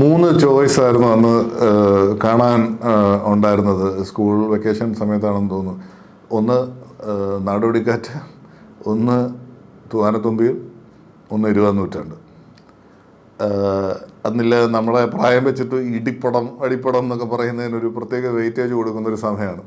മൂന്ന് ചോയ്സ് ആയിരുന്നു അന്ന് കാണാൻ ഉണ്ടായിരുന്നത്. സ്കൂൾ വെക്കേഷൻ സമയത്താണെന്ന് തോന്നുന്നു. ഒന്ന് നാടോടിക്കാറ്റ് ഒന്ന് തൂവാനത്തുമ്പിയും ഒന്ന് ഇരുപതാം നൂറ്റാണ്ട്. അന്നില്ല നമ്മളെ പ്രായം വെച്ചിട്ട് ഇടിപ്പടം അടിപ്പടം എന്നൊക്കെ പറയുന്നതിന് ഒരു പ്രത്യേക വെയിറ്റേജ് കൊടുക്കുന്ന ഒരു സമയമാണ്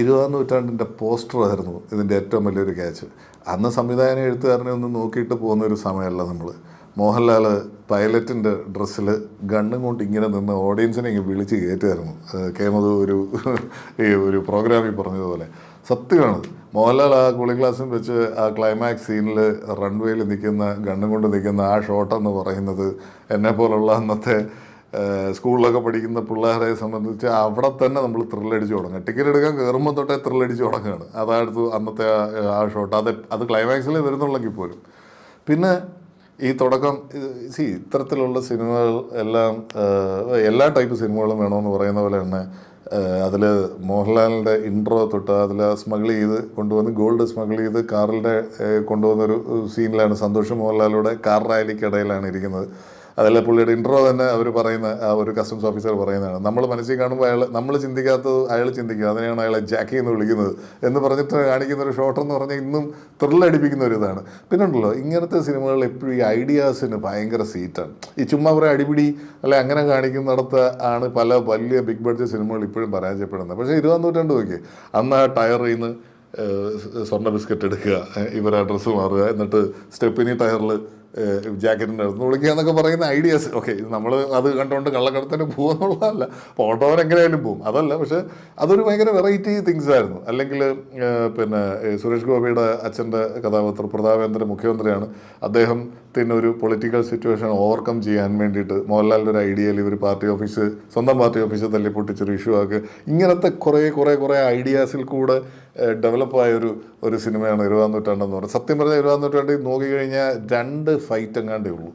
ഇരുപതാം നൂറ്റാണ്ടിന്റെ പോസ്റ്ററായിരുന്നു ഇതിന്റെ ഏറ്റവും വലിയൊരു ക്യാച്ച് അന്ന് സംവിധായകനെ എഴുത്തുകാരനെ ഒന്ന് നോക്കിയിട്ട് പോകുന്ന ഒരു സമയമല്ല നമ്മൾ മോഹൻലാൽ പൈലറ്റിന്റെ ഡ്രസ്സിൽ ഗണ്ണും കൊണ്ട് ഇങ്ങനെ നിന്ന് ഓഡിയൻസിനെ ഇങ്ങനെ വിളിച്ച് കയറ്റുമായിരുന്നു. കേമത് ഒരു ഈ ഒരു പ്രോഗ്രാമിൽ പറഞ്ഞതുപോലെ. സത്യമാണ്. മോഹൻലാൽ ആ കൂളിംഗ് ക്ലാസ്സിൽ വെച്ച് ആ ക്ലൈമാക്സ് സീനിൽ റൺവേയിൽ നിൽക്കുന്ന ഗണ്ണും കൊണ്ട് നിൽക്കുന്ന ആ ഷോട്ടെന്ന് പറയുന്നത് എന്നെ പോലുള്ള അന്നത്തെ സ്കൂളിലൊക്കെ പഠിക്കുന്ന പിള്ളേരെ സംബന്ധിച്ച് അവിടെ തന്നെ നമ്മൾ ത്രില്ലടിച്ച് തുടങ്ങുക ടിക്കറ്റ് എടുക്കാൻ കയറുമ്പോൾ തൊട്ടേ ത്രില്ലടിച്ച് തുടങ്ങുകയാണ്. അതായത് അന്നത്തെ ആ- ആ ഷോട്ട് അത് അത് ക്ലൈമാക്സിൽ വരുന്നുള്ളെങ്കിൽ പോലും. പിന്നെ ഈ തുടക്കം സി ഇത്തരത്തിലുള്ള സിനിമകൾ എല്ലാം എല്ലാ ടൈപ്പ് സിനിമകളും വേണമെന്ന് പറയുന്ന പോലെ തന്നെ അതിൽ മോഹൻലാലിന്റെ ഇൻട്രോ തൊട്ട് അതിൽ സ്മഗിൾ ചെയ്ത് കൊണ്ടുവന്ന് ഗോൾഡ് സ്മഗിൾ ചെയ്ത് കാറിന്റെ കൊണ്ടുവന്നൊരു സീനിലാണ് സന്തോഷ് മോഹൻലാലിലൂടെ കാർ റാലിക്കിടയിലാണ് ഇരിക്കുന്നത്. അതിലെ പുള്ളിയുടെ ഇൻട്രോ തന്നെ അവർ പറയുന്ന ഒരു കസ്റ്റംസ് ഓഫീസർ പറയുന്നതാണ്. നമ്മൾ മനസ്സിൽ കാണുമ്പോൾ അയാൾ നമ്മൾ ചിന്തിക്കാത്തത് അയാൾ ചിന്തിക്കുക അതിനെയാണ് അയാളെ ജാക്കി എന്ന് വിളിക്കുന്നത്. എന്ന് പറഞ്ഞിട്ട് കാണിക്കുന്ന ഒരു ഷോട്ട് എന്ന് പറഞ്ഞാൽ ഇന്നും ത്രില്ലടിപ്പിക്കുന്ന ഒരു ഇതാണ്. പിന്നെ ഉണ്ടല്ലോ ഇങ്ങനത്തെ സിനിമകളിൽ എപ്പോഴും ഈ ഐഡിയാസിന് ഭയങ്കര സീറ്റാണ്. ഈ ചുമ്മാ കുറേ അടിപിടി അല്ലെ അങ്ങനെ കാണിക്കുന്നിടത്ത് ആണ് പല വലിയ ബിഗ് ബഡ്ജറ്റ് സിനിമകൾ ഇപ്പോഴും പരാജയപ്പെടുന്നത്. പക്ഷേ ഇരുപതാം നൂറ്റാണ്ട് നോക്കി അന്ന് ആ ടയറിൽ നിന്ന് സ്വർണ ബിസ്ക്കറ്റ് എടുക്കുക ഇവരെ ഡ്രസ്സ് മാറുക എന്നിട്ട് സ്റ്റെപ്പിനി ടയറിൽ ജാക്കറ്റിന്റെ അടുത്ത് വിളിക്കുക എന്നൊക്കെ പറയുന്ന ഐഡിയാസ് ഓക്കെ നമ്മൾ അത് കണ്ടുകൊണ്ട് കള്ളക്കടത്തിന് പോകുന്നുള്ളതല്ല. അപ്പോൾ എങ്ങനെയായാലും പോകും. അതല്ല പക്ഷേ അതൊരു ഭയങ്കര വെറൈറ്റി തിങ്സ് ആയിരുന്നു. അല്ലെങ്കിൽ പിന്നെ സുരേഷ് ഗോപിയുടെ അച്ഛന്റെ കഥാപാത്രം പ്രതാപേന്ദ്രൻ മുഖ്യമന്ത്രിയാണ്. അദ്ദേഹം പിന്നെ ഒരു പൊളിറ്റിക്കൽ സിറ്റുവേഷൻ ഓവർകം ചെയ്യാൻ വേണ്ടിയിട്ട് മോഹൻലാലിന്റെ ഒരു ഐഡിയയിൽ ഇവർ പാർട്ടി ഓഫീസ് സ്വന്തം പാർട്ടി ഓഫീസ് തല്ലിപ്പൊട്ടിച്ചൊരു ഇഷ്യൂ ആക്കുക. ഇങ്ങനത്തെ കുറേ കുറേ കുറേ ഐഡിയാസിൽ കൂടെ ഡെവലപ്പായ ഒരു ഒരു സിനിമയാണ് ഇരുപതാം നൂറ്റാണ്ടെന്ന് പറയുന്നത് സത്യം പറഞ്ഞാൽ ഇരുപതാം നൂറ്റാണ്ടിൽ നോക്കിക്കഴിഞ്ഞാൽ രണ്ട് ഫൈറ്റ് എങ്ങാണ്ടേ ഉള്ളൂ.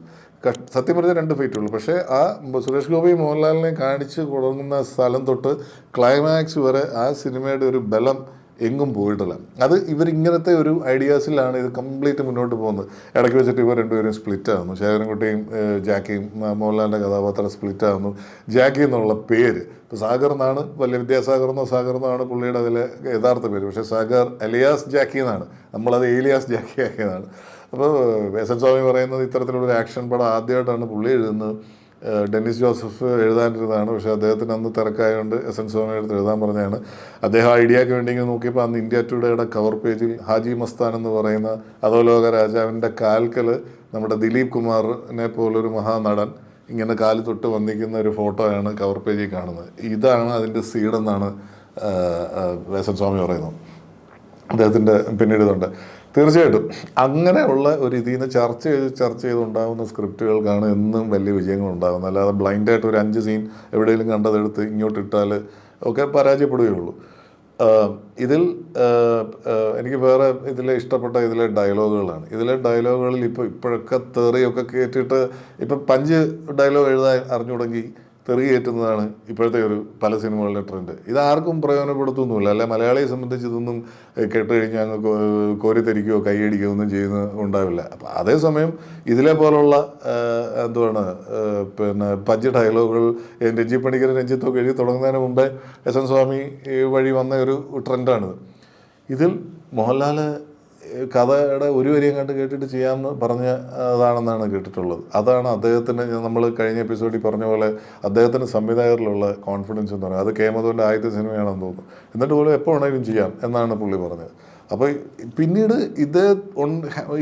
സത്യം പറഞ്ഞാൽ രണ്ട് ഫൈറ്റ് ഉള്ളൂ. പക്ഷേ ആ സുരേഷ് ഗോപി മോഹൻലാലിനെ കാണിച്ച് തുടങ്ങുന്ന സ്ഥലം തൊട്ട് ക്ലൈമാക്സ് വരെ ആ സിനിമയുടെ ഒരു ബലം എങ്ങും പോയിട്ടില്ല. അത് ഇവരിങ്ങനത്തെ ഒരു ഐഡിയാസിലാണ് ഇത് കംപ്ലീറ്റ് മുന്നോട്ട് പോകുന്നത്. ഇടയ്ക്ക് വെച്ചിട്ട് ഇവർ രണ്ടുപേരും സ്പ്ലിറ്റ് ആകുന്നു ശേഖരൻകുട്ടിയും ജാക്കിയും മോഹൻലാലിന്റെ കഥാപാത്രം സ്പ്ലിറ്റ് ആകുന്നു ജാക്കി എന്നുള്ള പേര്. ഇപ്പോൾ സാഗർ എന്നാണ്? വലിയ വിദ്യാസാഗർ എന്നോ സാഗർ എന്നാണ് പുള്ളിയുടെ അതിലെ യഥാർത്ഥ പേര്. പക്ഷേ സാഗർ അലിയാസ് ജാക്കി എന്നാണ്. നമ്മളത് ഏലിയാസ് ജാക്കി ആക്കിയതാണ്. അപ്പോൾ എസ് സ്വാമി പറയുന്നത് ഇത്തരത്തിലുള്ള ആക്ഷൻ പടം ആദ്യമായിട്ടാണ് പുള്ളി എഴുതുന്നത്. ഡെന്നിസ് ജോസഫ് എഴുതാനിരുന്നതാണ്. പക്ഷേ അദ്ദേഹത്തിന് അന്ന് തിരക്കായതുകൊണ്ട് എസ് എൻ സ്വാമി എടുത്ത് എഴുതാൻ പറഞ്ഞതാണ്. അദ്ദേഹം ഐഡിയക്ക് വേണ്ടി നോക്കിയപ്പോൾ അന്ന് ഇന്ത്യ ടുഡേയുടെ കവർ പേജിൽ ഹാജി മസ്താൻ എന്ന് പറയുന്ന അധോലോക രാജാവിന്റെ കാൽക്കൽ നമ്മുടെ ദിലീപ് കുമാറിനെ പോലൊരു മഹാനടൻ ഇങ്ങനെ കാൽ തൊട്ട് വന്നിക്കുന്ന ഒരു ഫോട്ടോയാണ് കവർ പേജിൽ കാണുന്നത്. ഇതാണ് അതിന്റെ സീഡെന്നാണ് എസ് എൻ സ്വാമി പറയുന്നത്. അദ്ദേഹത്തിന്റെ പിന്നീട് ഇതുണ്ട് തീർച്ചയായിട്ടും അങ്ങനെയുള്ള ഒരു ഇതിൽ നിന്ന് ചർച്ച ചെയ്ത് ചർച്ച ചെയ്ത് ഉണ്ടാകുന്ന സ്ക്രിപ്റ്റുകൾക്കാണ് എന്നും വലിയ വിജയങ്ങൾ ഉണ്ടാകുന്നത്. അല്ലാതെ ബ്ലൈൻഡായിട്ട് ഒരു അഞ്ച് സീൻ എവിടെയെങ്കിലും കണ്ടതെടുത്ത് ഇങ്ങോട്ട് ഇട്ടാൽ ഒക്കെ പരാജയപ്പെടുകയുള്ളൂ. ഇതിൽ എനിക്ക് വേറെ ഇതിലെ ഇഷ്ടപ്പെട്ട ഇതിലെ ഡയലോഗുകളാണ്. ഇതിലെ ഡയലോഗുകളിൽ ഇപ്പോൾ ഇപ്പോഴൊക്കെ തെറിയൊക്കെ കയറ്റിയിട്ട് ഇപ്പം പഞ്ച് ഡയലോഗ് എഴുതാൻ അറിഞ്ഞുടങ്ങി തെറി കയറ്റുന്നതാണ് ഇപ്പോഴത്തെ ഒരു പല സിനിമകളുടെ ട്രെൻഡ് ഇത് ആർക്കും അല്ലെ മലയാളിയെ സംബന്ധിച്ച് ഇതൊന്നും കേട്ട് കഴിഞ്ഞാൽ അങ്ങ് കോരി കോരിത്തരിക്കുകയോ കൈയടിക്കുകയോ ഒന്നും ചെയ്യുന്ന ഉണ്ടാവില്ല. അപ്പം അതേസമയം ഇതിലെ പോലുള്ള എന്തുവാണ് പിന്നെ പഞ്ച് ഡയലോഗുകൾ രഞ്ജി പണിക്കർ രഞ്ജിത്തൊക്കെ എഴുതി തുടങ്ങുന്നതിന് മുമ്പേ എസ് എൻ സ്വാമി വഴി വന്ന ഒരു ട്രെൻഡാണിത് ഇതിൽ മോഹൻലാൽ കഥയുടെ ഒരു വരിയും കണ്ട് കേട്ടിട്ട് ചെയ്യാമെന്ന് പറഞ്ഞ അതാണെന്നാണ് കേട്ടിട്ടുള്ളത്. അതാണ് അദ്ദേഹത്തിന് നമ്മൾ കഴിഞ്ഞ എപ്പിസോഡിൽ പറഞ്ഞ പോലെ അദ്ദേഹത്തിന് സംവിധായകരിലുള്ള കോൺഫിഡൻസ് എന്ന് പറയുന്നത്. അത് കേമതുവിന്റെ ആദ്യത്തെ സിനിമയാണെന്ന് തോന്നുന്നു. എന്നിട്ട് പോലും എപ്പോൾ വേണമെങ്കിലും ചെയ്യാം എന്നാണ് പുള്ളി പറഞ്ഞത്. അപ്പോൾ പിന്നീട് ഇത്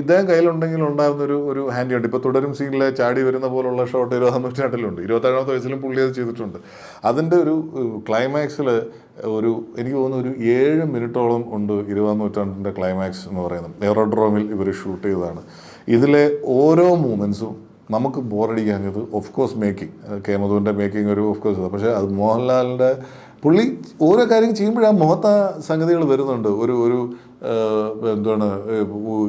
ഇദ്ദേഹം കയ്യിലുണ്ടെങ്കിൽ ഉണ്ടാകുന്ന ഒരു ഒരു ഹാൻഡി ഉണ്ട് ഇപ്പോൾ തുടരും സീനിലെ ചാടി വരുന്ന പോലുള്ള ഷോട്ട് ഇരുപതാം നൂറ്റാണ്ടിലുണ്ട്. ഇരുപത്തേഴാമത്തെ വയസ്സിലും പുള്ളി അത് ചെയ്തിട്ടുണ്ട്. അതിന്റെ ഒരു ക്ലൈമാക്സിൽ ഒരു എനിക്ക് തോന്നുന്നു ഒരു ഏഴ് മിനിറ്റോളം ഉണ്ട് ഇരുപതാം നൂറ്റാണ്ടിന്റെ ക്ലൈമാക്സ് എന്ന് പറയുന്നത്. എയറോഡ്രോമിൽ ഇവർ ഷൂട്ട് ചെയ്തതാണ്. ഇതിലെ ഓരോ മൂമെൻസും നമുക്ക് ബോറടിക്കാഞ്ഞത് ഓഫ് കോഴ്സ് മേക്കിംഗ് കേമതുവിന്റെ മേക്കിംഗ് ഒരു ഓഫ് കോഴ്സ് പക്ഷേ അത് മോഹൻലാലിന്റെ പുള്ളി ഓരോ കാര്യം ചെയ്യുമ്പോഴാണ് മുഖത്ത് സംഗതികൾ വരുന്നുണ്ട്. ഒരു ഒരു എന്താണ്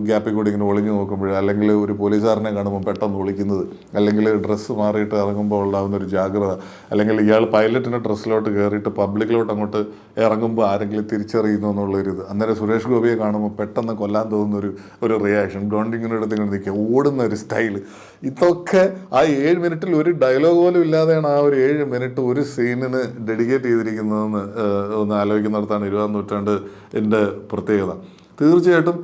ഗ്യാപ്പിൽ കൂടി ഇങ്ങനെ ഒളിഞ്ഞു നോക്കുമ്പോൾ അല്ലെങ്കിൽ ഒരു പോലീസുകാരനെ കാണുമ്പോൾ പെട്ടെന്ന് ഒളിക്കുന്നത് അല്ലെങ്കിൽ ഡ്രസ്സ് മാറിയിട്ട് ഇറങ്ങുമ്പോൾ ഉണ്ടാകുന്ന ഒരു ജാഗ്രത അല്ലെങ്കിൽ ഇയാൾ പൈലറ്റിന്റെ ഡ്രസ്സിലോട്ട് കയറിയിട്ട് പബ്ലിക്കിലോട്ട് അങ്ങോട്ട് ഇറങ്ങുമ്പോൾ ആരെങ്കിലും തിരിച്ചറിയുന്നു എന്നുള്ളൊരു ഇത്. അന്നേരം സുരേഷ് ഗോപിയെ കാണുമ്പോൾ പെട്ടെന്ന് കൊല്ലാൻ തോന്നുന്ന ഒരു ഒരു റിയാക്ഷൻ ഡോണ്ടിങ്ങിന്റെ അടുത്ത് ഇങ്ങനെ നിൽക്കുക. ഓടുന്ന ഒരു സ്റ്റൈൽ ഇതൊക്കെ ആ ഏഴ് മിനിറ്റിൽ ഒരു ഡയലോഗ് പോലും ഇല്ലാതെയാണ് ആ ഒരു ഏഴ് മിനിറ്റ് ഒരു സീനിന് ഡെഡിക്കേറ്റ് ചെയ്തിരിക്കുന്നതെന്ന് ഒന്ന് ആലോചിക്കുന്നിടത്താണ് ഇരുപതാം നൂറ്റാണ്ട് എന്റെ പ്രത്യേകത. തീർച്ചയായിട്ടും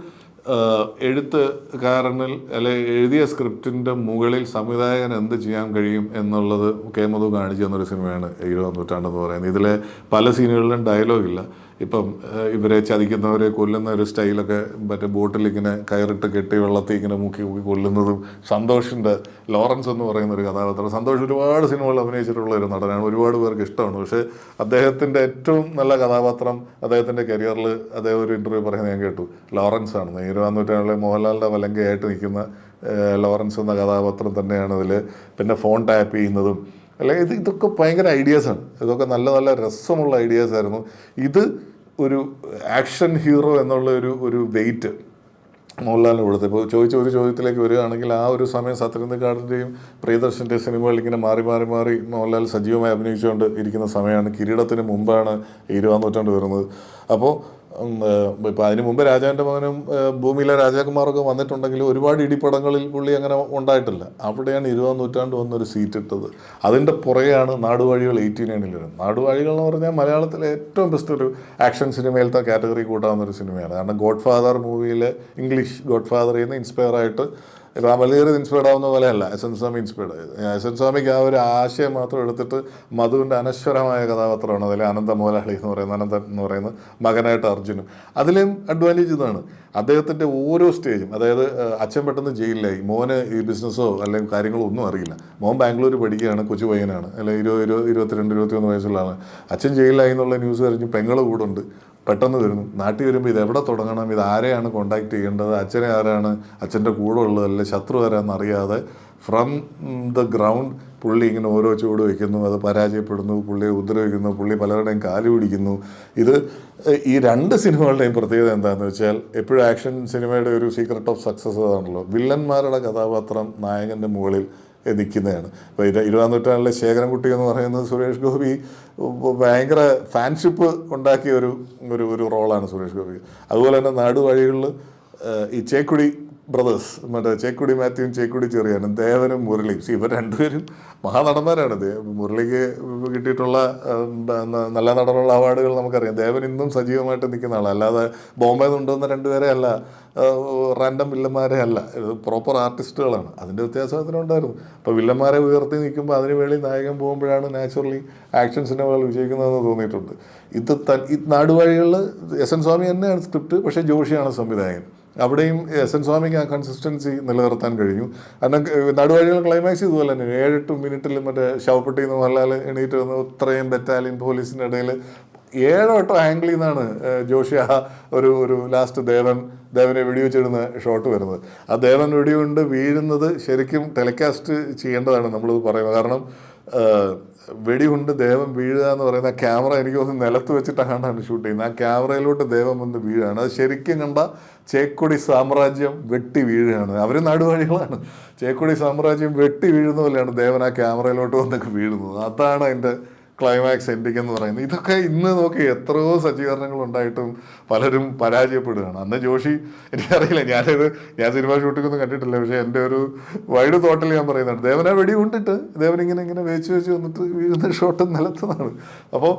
എഴുത്തുകാരനിൽ അല്ലെ എഴുതിയ സ്ക്രിപ്റ്റിന്റെ മുകളിൽ സംവിധായകൻ എന്ത് ചെയ്യാൻ കഴിയും എന്നുള്ളത് കെ മധു കാണിച്ചു തന്നൊരു സിനിമയാണ് ഇരുപതാം നൂറ്റാണ്ടെന്ന് പറയുന്നത്. ഇതിലെ പല സീനുകളിലും ഡയലോഗ് ഇല്ല. ഇപ്പം ഇവരെ ചതിക്കുന്നവരെ കൊല്ലുന്ന ഒരു സ്റ്റൈലൊക്കെ മറ്റേ ബോട്ടിൽ ഇങ്ങനെ കയറിട്ട് കെട്ടി വെള്ളത്തിൽ ഇങ്ങനെ മുക്കി മുക്കി കൊല്ലുന്നതും സന്തോഷിന്റെ ലോറൻസ് എന്ന് പറയുന്ന ഒരു കഥാപാത്രം. സന്തോഷ് ഒരുപാട് സിനിമകൾ അഭിനയിച്ചിട്ടുള്ള ഒരു നടനാണ്. ഒരുപാട് പേർക്ക് ഇഷ്ടമാണ്. പക്ഷേ അദ്ദേഹത്തിന്റെ ഏറ്റവും നല്ല കഥാപാത്രം അദ്ദേഹത്തിന്റെ കരിയറിൽ അദ്ദേഹം ഒരു ഇന്റർവ്യൂ പറയുന്നത് ഞാൻ കേട്ടു. ലോറൻസ് ആണ്. ഇരുപതാം നൂറ്റാണ്ടിലെ മോഹൻലാലിന്റെ വലങ്കയായിട്ട് നിൽക്കുന്ന ലോറൻസ് എന്ന കഥാപാത്രം തന്നെയാണ് അതിൽ. പിന്നെ ഫോൺ ടാപ്പ് ചെയ്യുന്നതും അല്ലെങ്കിൽ ഇത് ഇതൊക്കെ ഭയങ്കര ഐഡിയാസാണ് ഇതൊക്കെ നല്ല നല്ല രസമുള്ള ഐഡിയാസ് ആയിരുന്നു. ഇത് ഒരു ആക്ഷൻ ഹീറോ എന്നുള്ള ഒരു ഒരു വെയിറ്റ് മോഹൻലാലിന് കൊടുത്തത്. ഇപ്പോൾ ചോദിച്ച ഒരു ചോദ്യത്തിലേക്ക് വരികയാണെങ്കിൽ ആ ഒരു സമയം സത്യനന്ദക്കാടിന്റെയും പ്രിയദർശന്റെ സിനിമകൾ ഇങ്ങനെ മാറി മാറി മാറി മോഹൻലാൽ സജീവമായി അഭിനയിച്ചുകൊണ്ട് ഇരിക്കുന്ന സമയമാണ്. കിരീടത്തിന് മുമ്പാണ് ഇരുപതാം നൂറ്റാണ്ട് വരുന്നത്. അപ്പോൾ ഇപ്പോൾ അതിന് മുമ്പ് രാജാവിന്റെ മകനും ഭൂമിയിലെ രാജാകുമാറൊക്കെ വന്നിട്ടുണ്ടെങ്കിലും ഒരുപാട് ഇടിപ്പടങ്ങളിൽ പുള്ളി അങ്ങനെ ഉണ്ടായിട്ടില്ല. അവിടെയാണ് ഇരുപതാം നൂറ്റാണ്ട് വന്നൊരു സീറ്റ് ഇട്ടത്. അതിന്റെ പുറകെയാണ് നാടുവാഴികൾ എയ്റ്റീൻ നയനിൽ വരുന്നത്. നാടുവാഴികൾ എന്ന് പറഞ്ഞാൽ മലയാളത്തിലെ ഏറ്റവും ബെസ്റ്റ് ഒരു ആക്ഷൻ സിനിമയിലത്തെ കാറ്റഗറി കൂട്ടാവുന്ന ഒരു സിനിമയാണ് കാരണം ഗോഡ് ഫാദർ മൂവിയിലെ ഇംഗ്ലീഷ് ഗോഡ് ഫാദറിൽ നിന്ന് ഇൻസ്പയർ ആയിട്ട് രാമലീർ ഇൻസ്പയർഡ് ആവുന്ന പോലെയല്ല. എസ് എൻ സ്വാമി ഇൻസ്പയർഡ് ആയത്. എസ് എൻ സ്വാമിക്ക് ആ ഒരു ആശയം മാത്രം എടുത്തിട്ട് മധുവിന്റെ അനശ്വരമായ കഥാപാത്രമാണ് അതിൽ അനന്ത മോലാളി എന്ന് പറയുന്ന അനന്തൻ എന്ന് പറയുന്ന മകനായിട്ട് അർജുനും. അതിലും അഡ്വാന്റേജ് ഇതാണ്. അദ്ദേഹത്തിന്റെ ഓരോ സ്റ്റേജും അതായത് അച്ഛൻ പെട്ടെന്ന് ജയിലിലായി. മോന് ഈ ബിസിനസ്സോ അല്ലെങ്കിൽ കാര്യങ്ങളോ ഒന്നും അറിയില്ല. മോൻ ബാംഗ്ലൂർ പഠിക്കുകയാണ് കൊച്ചു പയ്യനാണ്. അല്ലെങ്കിൽ ഇരുപത് ഇരുപത്തിരണ്ട് ഇരുപത്തിയൊന്ന് വയസ്സുള്ളതാണ്. അച്ഛൻ ജയിലിലായി എന്നുള്ള ന്യൂസ് അറിഞ്ഞ് പെങ്ങൾ കൂടെ ഉണ്ട്. പെട്ടെന്ന് വരുന്നു. നാട്ടിൽ വരുമ്പോൾ ഇത് എവിടെ തുടങ്ങണം? ഇത് ആരെയാണ് കോണ്ടാക്ട് ചെയ്യേണ്ടത്? അച്ഛനെ ആരാണ്? അച്ഛന്റെ കൂടെ ഉള്ളത് അല്ലെ? ശത്രു ആരാന്ന് അറിയാതെ ഫ്രം ദ ഗ്രൗണ്ട് പുള്ളി ഇങ്ങനെ ഓരോ ചൂട് വയ്ക്കുന്നു. അത് പരാജയപ്പെടുന്നു. പുള്ളിയെ ഉപദ്രവിക്കുന്നു. പുള്ളി പലരുടെയും കാലു പിടിക്കുന്നു. ഇത് ഈ രണ്ട് സിനിമകളുടെയും പ്രത്യേകത എന്താണെന്ന് വെച്ചാൽ എപ്പോഴും ആക്ഷൻ സിനിമയുടെ ഒരു സീക്രട്ട് ഓഫ് സക്സസ് ആണല്ലോ വില്ലന്മാരുടെ കഥാപാത്രം നായകന്റെ മുകളിൽ നിൽക്കുന്നതാണ്. അപ്പോൾ ഇരുപതാം നൂറ്റാണ്ടിലെ ശേഖരൻകുട്ടി എന്ന് പറയുന്നത് സുരേഷ് ഗോപി ഭയങ്കര ഫാൻഷിപ്പ് ഉണ്ടാക്കിയ ഒരു ഒരു ഒരു റോളാണ് സുരേഷ് ഗോപി. അതുപോലെ തന്നെ നാടുവഴികളിൽ ഈ ചേക്കുടി ബ്രദേഴ്സ് മറ്റേ ചേക്കുടി മാത്യുവും ചേക്കുടി ചെറിയാനും ദേവനും മുരളിയും ഇവർ രണ്ടുപേരും മഹാനടന്മാരാണ്. മുരളിക്ക് കിട്ടിയിട്ടുള്ള നല്ല നടനുള്ള അവാർഡുകൾ നമുക്കറിയാം. ദേവൻ ഇന്നും സജീവമായിട്ട് നിൽക്കുന്ന ആളാണ് അല്ലാതെ ബോംബെ നിന്നുണ്ടെന്ന രണ്ടുപേരെ അല്ല റാൻഡം വില്ലന്മാരെ അല്ല. പ്രോപ്പർ ആർട്ടിസ്റ്റുകളാണ് അതിന്റെ വ്യത്യാസം അതിനുണ്ടായിരുന്നു. അപ്പോൾ വില്ലന്മാരെ ഉയർത്തി നിൽക്കുമ്പോൾ അതിന് വേണ്ടി നായകൻ പോകുമ്പോഴാണ് നാച്ചുറലി ആക്ഷൻ സിനിമകൾ വിജയിക്കുന്നതെന്ന് തോന്നിയിട്ടുണ്ട്. ഇത് നാടുവഴികളിൽ എസ് എൻ സ്വാമി തന്നെയാണ് സ്ക്രിപ്റ്റ് പക്ഷേ ജോഷിയാണ് സംവിധായകൻ. അവിടെയും എസ് എൻ സ്വാമിക്ക് ആ കൺസിസ്റ്റൻസി നിലനിർത്താൻ കഴിഞ്ഞു. കാരണം നടുവഴികൾ ക്ലൈമാക്സ് ഇതുപോലെ തന്നെ ഏഴെട്ട് മിനിറ്റിൽ മറ്റേ ശവപ്പെട്ടി എന്ന് പറഞ്ഞാൽ എണീറ്റ് വന്ന് ഇത്രയും ബറ്റാലിയൻ പോലീസിന്റെ ഇടയിൽ ഏഴോ എട്ടോ ആംഗിളിൽ നിന്നാണ് ജോഷി ആ ഒരു ഒരു ലാസ്റ്റ് ദേവൻ ദേവനെ വീഡിയോ ചെയ്യുന്ന ഷോട്ട് വരുന്നത്. ആ ദേവൻ വെടികൊണ്ട് വീഴുന്നത് ശരിക്കും ടെലികാസ്റ്റ് ചെയ്യേണ്ടതാണ് നമ്മളിത് പറയുന്നത്. കാരണം വെടികൊണ്ട് ദേവം വീഴുക എന്ന് പറയുന്ന ക്യാമറ എനിക്ക് തോന്നുന്നു നിലത്ത് വെച്ചിട്ടാണ് ഷൂട്ട് ചെയ്യുന്നത്. ആ ക്യാമറയിലോട്ട് ദേവം വന്ന് വീഴുകയാണ്. അത് ശരിക്കും കണ്ട ചേക്കൊടി സാമ്രാജ്യം വെട്ടി വീഴുകയാണ്. അവർ നടുവഴികളാണ്. ചേക്കൊടി സാമ്രാജ്യം വെട്ടി വീഴുന്ന പോലെയാണ് ദേവൻ ആ ക്യാമറയിലോട്ട് വന്നൊക്കെ വീഴുന്നത്. അതാണ് അതിന്റെ ക്ലൈമാക്സ് എൻഡിങ് എന്ന് പറയുന്നത്. ഇതൊക്കെ ഇന്ന് നോക്കി എത്രയോ സജ്ജീകരണങ്ങൾ ഉണ്ടായിട്ടും പലരും പരാജയപ്പെടുകയാണ്. അന്ന് ജോഷി എനിക്കറിയില്ല ഞാനിത് ഞാൻ സിനിമ ഷൂട്ടിംഗ് ഒന്നും കണ്ടിട്ടില്ല പക്ഷേ എന്റെ ഒരു വൈഡ് തോട്ടിൽ ഞാൻ പറയുന്നുണ്ട്. ദേവനെ വെടി കൊണ്ടിട്ട് ദേവൻ ഇങ്ങനെ ഇങ്ങനെ വേച്ച് വെച്ച് വന്നിട്ട് വീഴുന്ന ഷോട്ട് നിലത്തുന്നതാണ് അപ്പോൾ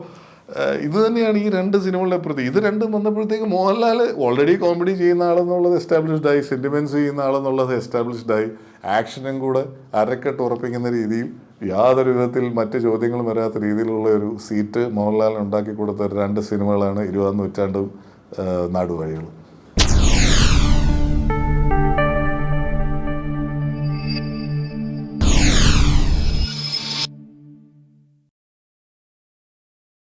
ഇത് തന്നെയാണ് ഈ രണ്ട് സിനിമകളുടെ പ്രതി. ഇത് രണ്ടും വന്നപ്പോഴത്തേക്ക് മോഹൻലാൽ ഓൾറെഡി കോമഡി ചെയ്യുന്ന ആളെന്നുള്ളത് എസ്റ്റാബ്ലിഷ്ഡ് ആയി സെന്റിമെന്റ്സ് ചെയ്യുന്ന ആളെന്നുള്ളത് എസ്റ്റാബ്ലിഷ്ഡ് ആയി. ആക്ഷനും കൂടെ അരക്കെട്ട് ഉറപ്പിക്കുന്ന രീതിയിൽ യാതൊരു വിധത്തിൽ മറ്റ് ചോദ്യങ്ങളും വരാത്ത രീതിയിലുള്ള ഒരു സീറ്റ് മോഹൻലാലിന് ഉണ്ടാക്കി കൊടുത്ത രണ്ട് സിനിമകളാണ് ഇരുപതാം നൂറ്റാണ്ടും നാടുവഴികളും